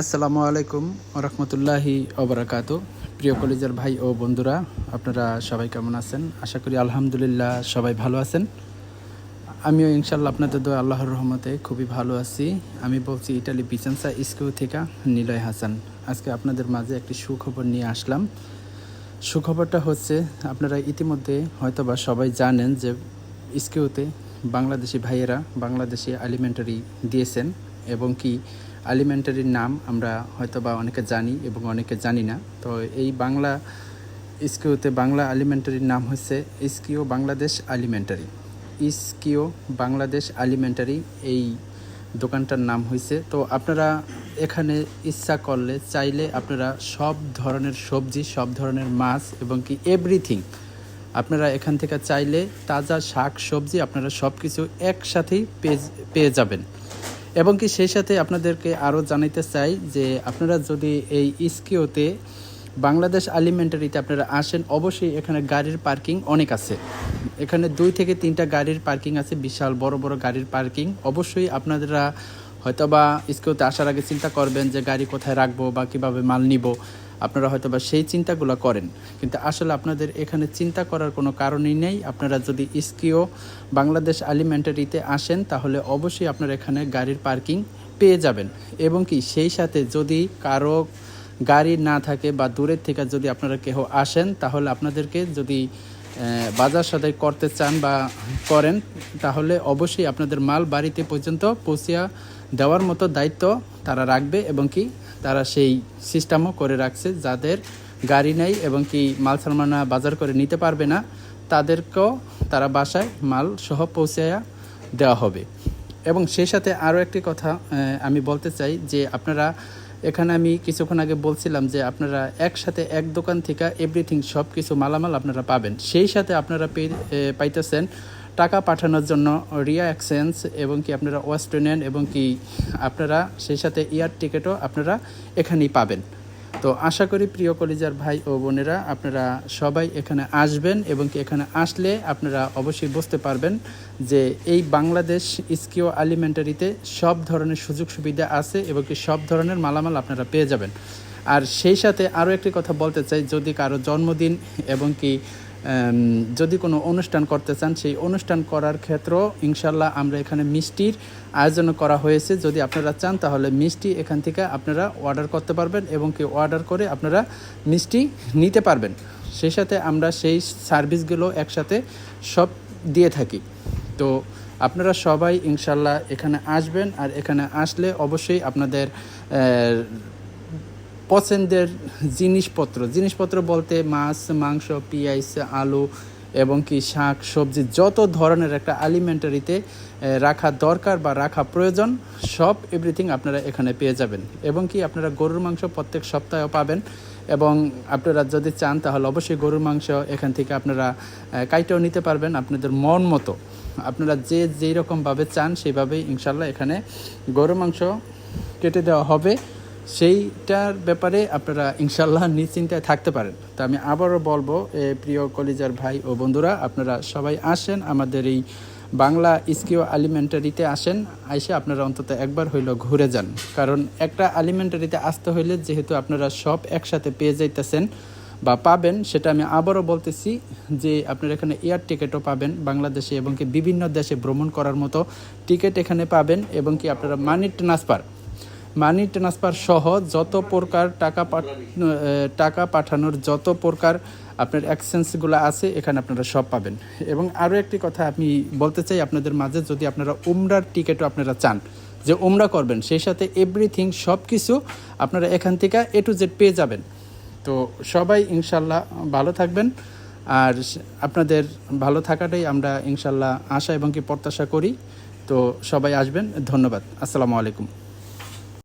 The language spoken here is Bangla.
আসসালামু আলাইকুম রহমতুল্লাহি অবরাকাত প্রিয় কলেজের ভাই ও বন্ধুরা, আপনারা সবাই কেমন আছেন? আশা করি আলহামদুলিল্লাহ সবাই ভালো আছেন। আমিও ইনশাল্লাহ আপনাদের দোয়া আল্লাহর রহমতে খুবই ভালো আছি। আমি বলছি ইটালি বিচেন্সা স্কুল থেকে নিলয় হাসান। আজকে আপনাদের মাঝে একটি সুখবর নিয়ে আসলাম। সুখবরটা হচ্ছে, আপনারা ইতিমধ্যে হয়তোবা সবাই জানেন যে স্কিউতে বাংলাদেশি ভাইয়েরা বাংলাদেশি আলিমেন্টারি দিয়েছেন এবং কি আলিমেন্টারির নাম আমরা হয়তো বা অনেকে জানি এবং অনেকে জানি না। তো এই বাংলা স্কিউতে বাংলা আলিমেন্টারির নাম হচ্ছে ইস্কিও বাংলাদেশ আলিমেন্টারি ইস্কিও বাংলাদেশ আলিমেন্টারি এই দোকানটার নাম হয়েছে তো আপনারা এখানে ইচ্ছা করলে, চাইলে আপনারা সব ধরনের সবজি, সব ধরনের মাছ এবং কি এভরিথিং আপনারা এখান থেকে চাইলে তাজা শাক, সবজি আপনারা সব কিছু একসাথেই পেয়ে পেয়ে যাবেন। এবং কি সেই সাথে আপনাদেরকে আরও জানাইতে চাই যে আপনারা যদি এই ইস্কিওতে বাংলাদেশ আলিমেন্টারিতে আপনারা আসেন, অবশ্যই এখানে গাড়ির পার্কিং অনেক আছে। এখানে দুই থেকে তিনটা গাড়ির পার্কিং আছে, বিশাল বড় বড় গাড়ির পার্কিং। অবশ্যই আপনারা হয়তোবা স্কুলতে আসার আগে চিন্তা করবেন যে গাড়ি কোথায় রাখব বা কীভাবে মাল নিব। আপনারা হয়তো বা সেই চিন্তাগুলো করেন। কিন্তু আসলে আপনাদের এখানে চিন্তা করার কোনো কারণই নেই। আপনারা যদি ইস্কিও বাংলাদেশ আলিমেন্টারিতে আসেন, তাহলে অবশ্যই আপনারা এখানে গাড়ির পার্কিং পেয়ে যাবেন। এবং কি, সেই সাথে যদি কারও গাড়ি না থাকে বা দূরের থেকে যদি আপনারা কেহ আসেন, তাহলে আপনাদেরকে যদি বাজার সদাই করতে চান বা করেন, তাহলে অবশ্যই আপনাদের মাল বাড়িতে পর্যন্ত পৌঁছিয়া দেওয়ার মতো দায়িত্ব তারা রাখবে এবং কি তারা সেই সিস্টেমও করে রাখছে। যাদের গাড়ি নেই এবং কি মাল সালমানা বাজার করে নিতে পারবে না, তাদেরকেও তারা বাসায় মাল সহ পৌঁছায়া দেওয়া হবে। এবং সেই সাথে আরও একটি কথা আমি বলতে চাই যে আপনারা এখানে আমি কিছুক্ষণ আগে বলছিলাম যে আপনারা একসাথে এক দোকান থেকে এভরিথিং সব কিছু মালামাল আপনারা পাবেন। সেই সাথে আপনারা পাইতেছেন টাকা পাঠানোর জন্য রিয়া এক্সচেঞ্জ এবং কি আপনারা ওয়েস্ট ইউনিয়ন এবং কি আপনারা সেই সাথে এয়ার টিকিটও আপনারা এখানেই পাবেন। তো আশা করি প্রিয় কলিজার ভাই ও বোনেরা, আপনারা সবাই এখানে আসবেন এবং কি এখানে আসলে আপনারা অবশ্যই বুঝতে পারবেন যে এই বাংলাদেশ স্কিও আলিমেন্টারিতে সব ধরনের সুযোগ সুবিধা আছে এবং কি সব ধরনের মালামাল আপনারা পেয়ে যাবেন। আর সেই সাথে আরও একটি কথা বলতে চাই, যদি কারও জন্মদিন এবং কি যদি কোনো অনুষ্ঠান করতে চান, সেই অনুষ্ঠান করার ক্ষেত্রেও ইনশাল্লাহ আমরা এখানে মিষ্টির আয়োজন করা হয়েছে। যদি আপনারা চান, তাহলে মিষ্টি এখান থেকে আপনারা অর্ডার করতে পারবেন এবং কি অর্ডার করে আপনারা মিষ্টি নিতে পারবেন। সেই সাথে আমরা সেই সার্ভিসগুলো একসাথে সব দিয়ে থাকি। তো আপনারা সবাই ইনশাল্লাহ এখানে আসবেন, আর এখানে আসলে অবশ্যই আপনাদের পছন্দের জিনিসপত্র। জিনিসপত্র বলতে মাছ, মাংস পেঁয়াজ আলু এবং কি শাক, সবজি, যত ধরনের একটা আলিমেন্টারিতে রাখা দরকার বা রাখা প্রয়োজন, সব এভরিথিং আপনারা এখানে পেয়ে যাবেন। এবং কি আপনারা গরুর মাংস প্রত্যেক সপ্তাহেও পাবেন এবং আপনারা যদি চান তাহলে অবশ্যই গরুর মাংস এখান থেকে আপনারা কাইটেও নিতে পারবেন আপনাদের মন মতো। আপনারা যে যেই রকমভাবে চান সেইভাবেই ইনশাল্লাহ এখানে গরুর মাংস কেটে দেওয়া হবে। সেইটার ব্যাপারে আপনারা ইনশাল্লাহ নিশ্চিন্তায় থাকতে পারেন। তো আমি আবারও বলব এ, প্রিয় কলিজার ভাই ও বন্ধুরা আপনারা সবাই আসেন আমাদের এই বাংলা স্কিও আলিমেন্টারিতে আসেন আইসে আপনারা অন্তত একবার হইল ঘুরে যান। কারণ একটা আলিমেন্টারিতে আসতে হইলে যেহেতু আপনারা সব একসাথে পেয়ে যাইতেছেন বা পাবেন সেটা আমি আবারও বলতেছি যে আপনারা এখানে এয়ার টিকিটও পাবেন বাংলাদেশে এবং কি বিভিন্ন দেশে ভ্রমণ করার মতো টিকিট এখানে পাবেন এবং কি আপনারা মানি ট্রান্সফার মানি ট্রান্সফার সহ যত প্রকার টাকা টাকা পাঠানোর যত প্রকার আপনার এক্সচেঞ্জগুলো আছে, এখানে আপনারা সব পাবেন। এবং আরও একটি কথা আমি বলতে চাই আপনাদের মাঝে, যদি আপনারা উমরার টিকিটও আপনারা চান, যে উমরা করবেন, সেই সাথে এভরিথিং সব কিছু আপনারা এখান থেকে এ টু জেড পেয়ে যাবেন। তো সবাই ইনশাল্লাহ ভালো থাকবেন। আর আপনাদের ভালো থাকাটাই আমরা ইনশাল্লাহ আশা এবং কি প্রত্যাশা করি। তো সবাই আসবেন। ধন্যবাদ। আসসালামু আলাইকুম।